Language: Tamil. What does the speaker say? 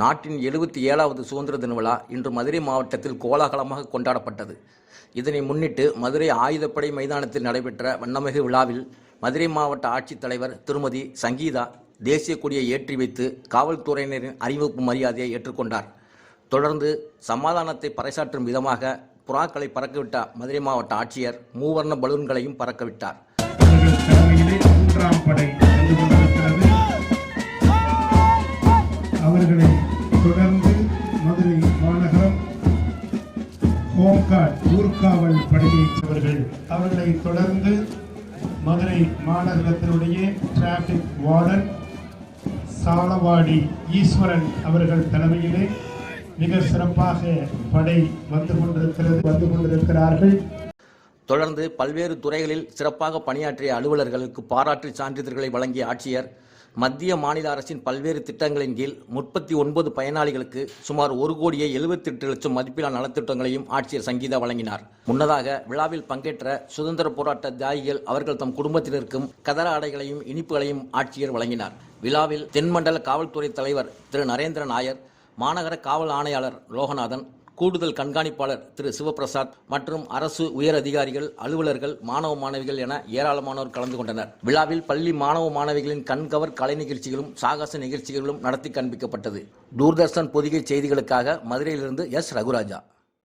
நாட்டின் எழுபத்தி ஏழாவது சுதந்திர தின விழா இன்று மதுரை மாவட்டத்தில் கோலாகலமாக கொண்டாடப்பட்டது. இதனை முன்னிட்டு மதுரை ஆயுதப்படை மைதானத்தில் நடைபெற்ற வண்ணமிகு விழாவில் மதுரை மாவட்ட ஆட்சித்தலைவர் திருமதி சங்கீதா தேசிய கொடியை ஏற்றி வைத்து காவல்துறையினரின் அறிவிப்பு மரியாதையை ஏற்றுக்கொண்டார். தொடர்ந்து சமாதானத்தை பறைசாற்றும் விதமாக புறாக்களை பறக்கவிட்ட மதுரை மாவட்ட ஆட்சியர் மூவர்ண பலூன்களையும் பறக்கவிட்டார். அவர்களை ஊர்காவல் படையை அவர்கள் அவர்களை தொடர்ந்து மதுரை மாநகரத்தினுடைய டிராபிக் வார்டன் சாலவாடி ஈஸ்வரன் அவர்கள் தலைமையிலே மிக சிறப்பாக படை வந்து கொண்டிருக்கிறது வந்து கொண்டிருக்கிறார்கள். தொடர்ந்து பல்வேறு துறைகளில் சிறப்பாக பணியாற்றிய அலுவலர்களுக்கு பாராட்டு சான்றிதழ்களை வழங்கிய ஆட்சியர் மத்திய மாநில அரசின் பல்வேறு திட்டங்களின் கீழ் முப்பத்தி ஒன்பது பயனாளிகளுக்கு சுமார் ஒரு கோடியே எழுபத்தெட்டு லட்சம் மதிப்பிலான நலத்திட்டங்களையும் ஆட்சியர் சங்கீதா வழங்கினார். முன்னதாக விழாவில் பங்கேற்ற சுதந்திர போராட்ட தியாகிகள் அவர்கள் தம் குடும்பத்தினருக்கும் கதர ஆடைகளையும் இனிப்புகளையும் ஆட்சியர் வழங்கினார். விழாவில் தென்மண்டல காவல்துறை தலைவர் திரு. நரேந்திர நாயர் மாநகர காவல் ஆணையாளர் லோகநாதன் கூடுதல் கண்காணிப்பாளர் திரு சிவபிரசாத் மற்றும் அரசு உயர் அதிகாரிகள் அலுவலர்கள் மாணவ மாணவிகள் என ஏராளமானோர் கலந்து கொண்டனர். விழாவில் பள்ளி மாணவ மாணவிகளின் கண்கவர் கலை நிகழ்ச்சிகளும் சாகச நிகழ்ச்சிகளும் நடத்தி காண்பிக்கப்பட்டது. தூர்தர்ஷன் பொதிகை செய்திகளுக்காக மதுரையிலிருந்து எஸ் ரகுராஜா.